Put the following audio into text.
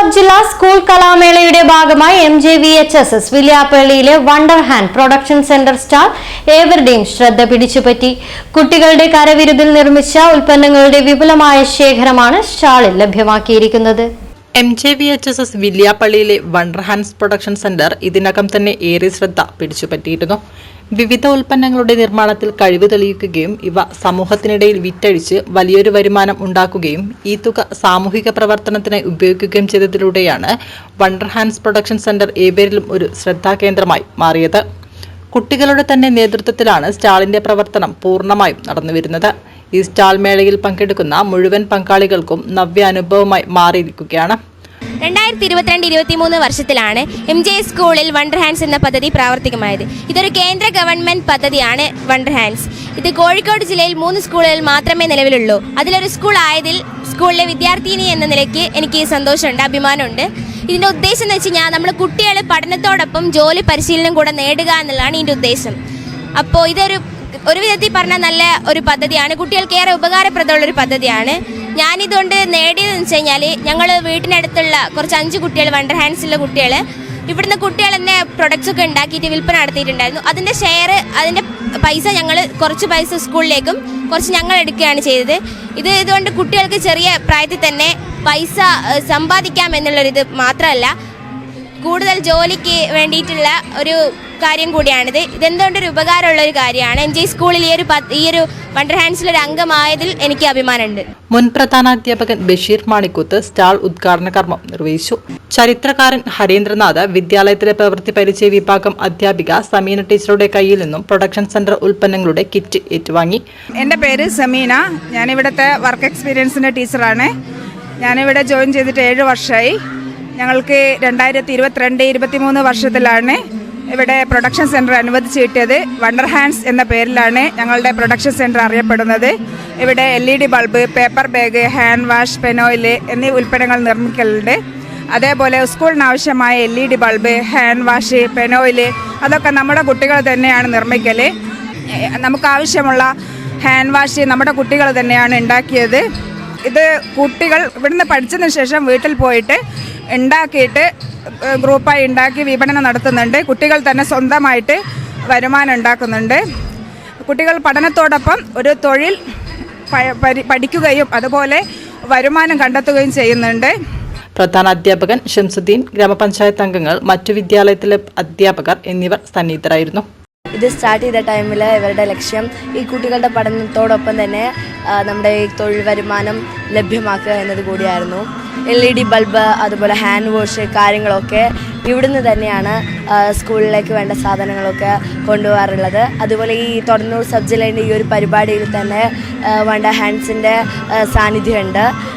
Sub ജില്ലാ school കലാമേളയുടെ ഭാഗമായി M J V H S S വില്യാപ്പള്ളിയിലെ wonder hand production centre star ഏവരുടെയും ശ്രദ്ധ പിടിച്ചുപറ്റി. കുട്ടികളുടെ കരവിരുതിൽ നിർമ്മിച്ച ഉൽപ്പന്നങ്ങളുടെ വിപുലമായ ശേഖരമാണ് സ്റ്റാളിൽ ലഭ്യമാക്കിയിരിക്കുന്നത്. M J V H S S വില്യാപ്പള്ളിയിലെ wonder hands production centre ഇതിനകം തന്നെ ഏറെ ശ്രദ്ധ പിടിച്ചുപറ്റിയിരുന്നു. വിവിധ ഉൽപ്പന്നങ്ങളുടെ നിർമ്മാണത്തിൽ കഴിവ് തെളിയിക്കുകയും ഇവ സമൂഹത്തിനിടയിൽ വിറ്റഴിച്ച് വലിയൊരു വരുമാനം ഉണ്ടാക്കുകയും ഈ തുക സാമൂഹിക പ്രവർത്തനത്തിനായി ഉപയോഗിക്കുകയും ചെയ്തതിലൂടെയാണ് വണ്ടർ ഹാൻഡ്സ് പ്രൊഡക്ഷൻ സെന്റർ ഏബേരിലും ഒരു ശ്രദ്ധാകേന്ദ്രമായി മാറിയത്. കുട്ടികളുടെ തന്നെ നേതൃത്വത്തിലാണ് സ്റ്റാളിന്റെ പ്രവർത്തനം പൂർണമായും നടന്നുവരുന്നത്. ഈ സ്റ്റാൾ മേളയിൽ പങ്കെടുക്കുന്ന മുഴുവൻ പങ്കാളികൾക്കും നവ്യ അനുഭവമായി മാറിയിരിക്കുകയാണ്. രണ്ടായിരത്തി ഇരുപത്തിരണ്ട് ഇരുപത്തി മൂന്ന് വർഷത്തിലാണ് എം ജെ സ്കൂളിൽ വണ്ടർ ഹാൻഡ്സ് എന്ന പദ്ധതി പ്രാവർത്തികമായത്. ഇതൊരു കേന്ദ്ര ഗവൺമെന്റ് പദ്ധതിയാണ് വണ്ടർ ഹാൻഡ്സ് ഇത് കോഴിക്കോട് ജില്ലയിൽ മൂന്ന് സ്കൂളുകളിൽ മാത്രമേ നിലവിലുള്ളൂ. അതിലൊരു സ്കൂൾ ആയതിൽ സ്കൂളിലെ വിദ്യാർത്ഥിനി എന്ന നിലയ്ക്ക് എനിക്ക് സന്തോഷമുണ്ട് അഭിമാനമുണ്ട്. ഇതിന്റെ ഉദ്ദേശം എന്ന് വെച്ച് കഴിഞ്ഞാൽ നമ്മൾ കുട്ടികളെ പഠനത്തോടൊപ്പം ജോലി പരിശീലനം കൂടെ നേടുക എന്നുള്ളതാണ് ഇതിന്റെ ഉദ്ദേശം. അപ്പോൾ ഇതൊരു ഒരു വിധത്തിൽ പറഞ്ഞാൽ നല്ല ഒരു പദ്ധതിയാണ്. കുട്ടികൾക്ക് ഏറെ ഉപകാരപ്രദമുള്ളൊരു പദ്ധതിയാണ്. ഞാനിതുകൊണ്ട് നേടിയതെന്ന് വെച്ച് കഴിഞ്ഞാൽ ഞങ്ങൾ വീട്ടിനടുത്തുള്ള കുറച്ച് അഞ്ച് കുട്ടികൾ വണ്ടർ ഹാൻഡ്സിലുള്ള കുട്ടികൾ ഇവിടുന്ന് കുട്ടികൾ തന്നെ പ്രൊഡക്ട്സ് ഒക്കെ ഉണ്ടാക്കിയിട്ട് വിൽപ്പന നടത്തിയിട്ടുണ്ടായിരുന്നു. അതിന്റെ ഷെയർ അതിന്റെ പൈസ ഞങ്ങൾ കുറച്ച് പൈസ സ്കൂളിലേക്കും കുറച്ച് ഞങ്ങൾ എടുക്കുകയാണ് ചെയ്തത്. ഇത് ഇതുകൊണ്ട് കുട്ടികൾക്ക് ചെറിയ പ്രായത്തിൽ തന്നെ പൈസ സമ്പാദിക്കാം എന്നുള്ളൊരിത് മാത്രമല്ല കൂടുതൽ ജോലിക്ക് വേണ്ടിയിട്ടുള്ള ഒരു കാര്യം കൂടിയാണിത്. ഇതെന്തുകൊണ്ടൊരു ഉപകാരമുള്ള ഒരു കാര്യമാണ്? എൻ ജി സ്കൂളിൽ ഈ ഒരു ഈ ഒരു വണ്ടർ ഹാൻഡ്സിലൊരു അംഗമായതിൽ എനിക്ക് അഭിമാനമുണ്ട്. മുൻ പ്രധാനാധ്യാപകൻ ബഷീർ മാണിക്കുത്ത് സ്റ്റാൾ ഉദ്ഘാടന കർമ്മം നിർവഹിച്ചു. ചരിത്രകാരൻ ഹരീന്ദ്രനാഥ് വിദ്യാലയത്തിലെ പ്രവൃത്തി പരിചയ വിഭാഗം അധ്യാപിക സമീന ടീച്ചറുടെ കയ്യിൽ നിന്നും പ്രൊഡക്ഷൻ സെന്റർ ഉൽപ്പന്നങ്ങളുടെ കിറ്റ് ഏറ്റുവാങ്ങി. എന്റെ പേര് സമീന. ഞാൻ ഇവിടുത്തെ വർക്ക് എക്സ്പീരിയൻസിന്റെ ടീച്ചറാണ്. ഞാനിവിടെ ജോയിൻ ചെയ്തിട്ട് ഏഴ് വർഷമായി ഞങ്ങൾക്ക് രണ്ടായിരത്തി ഇരുപത്തിരണ്ട് ഇരുപത്തിമൂന്ന് വർഷത്തിലാണ് ഇവിടെ പ്രൊഡക്ഷൻ സെന്റർ അനുവദിച്ച് കിട്ടിയത്. വണ്ടർ ഹാൻഡ്സ് എന്ന പേരിലാണ് ഞങ്ങളുടെ പ്രൊഡക്ഷൻ സെന്റർ അറിയപ്പെടുന്നത്. ഇവിടെ L E D bulb paper bag hand wash phenyl എന്നീ ഉൽപ്പന്നങ്ങൾ നിർമ്മിക്കലുണ്ട്. അതേപോലെ സ്കൂളിന് ആവശ്യമായ L E D bulb hand wash phenyl അതൊക്കെ നമ്മുടെ കുട്ടികൾ തന്നെയാണ് നിർമ്മിക്കൽ നമുക്കാവശ്യമുള്ള ഹാൻഡ് വാഷ് നമ്മുടെ കുട്ടികൾ തന്നെയാണ് ഉണ്ടാക്കിയത്. ഇത് കുട്ടികൾ ഇവിടുന്ന് പഠിച്ചതിന് ശേഷം വീട്ടിൽ പോയിട്ട് ഉണ്ടാക്കിയിട്ട് ഗ്രൂപ്പായി ഉണ്ടാക്കി വിപണനം നടത്തുന്നുണ്ട്. കുട്ടികൾ തന്നെ സ്വന്തമായിട്ട് വരുമാനം ഉണ്ടാക്കുന്നുണ്ട്. കുട്ടികൾ പഠനത്തോടൊപ്പം ഒരു തൊഴിൽ പഠിക്കുകയും അതുപോലെ വരുമാനം കണ്ടെത്തുകയും ചെയ്യുന്നുണ്ട്. പ്രധാന അധ്യാപകൻ ഷംസുദ്ദീൻ ഗ്രാമപഞ്ചായത്ത് അംഗങ്ങൾ മറ്റു വിദ്യാലയത്തിലെ അധ്യാപകർ എന്നിവർ സന്നിഹിതരായിരുന്നു. ഇത് സ്റ്റാർട്ട് ചെയ്ത ടൈമിൽ ഇവരുടെ ലക്ഷ്യം ഈ കുട്ടികളുടെ പഠനത്തോടൊപ്പം തന്നെ നമ്മുടെ ഈ തൊഴിൽ വരുമാനം ലഭ്യമാക്കുക എന്നത് കൂടിയായിരുന്നു. എൽ ഇ ഡി ബൾബ് അതുപോലെ ഹാൻഡ് വാഷ് കാര്യങ്ങളൊക്കെ ഇവിടുന്ന് തന്നെയാണ് സ്കൂളിലേക്ക് വേണ്ട സാധനങ്ങളൊക്കെ കൊണ്ടുപോകാറുള്ളത്. അതുപോലെ ഈ തൊടന്നൂർ സബ് ഈ ഒരു പരിപാടിയിൽ തന്നെ വേണ്ട ഹാൻഡ്സിന്റെ സാന്നിധ്യമുണ്ട്.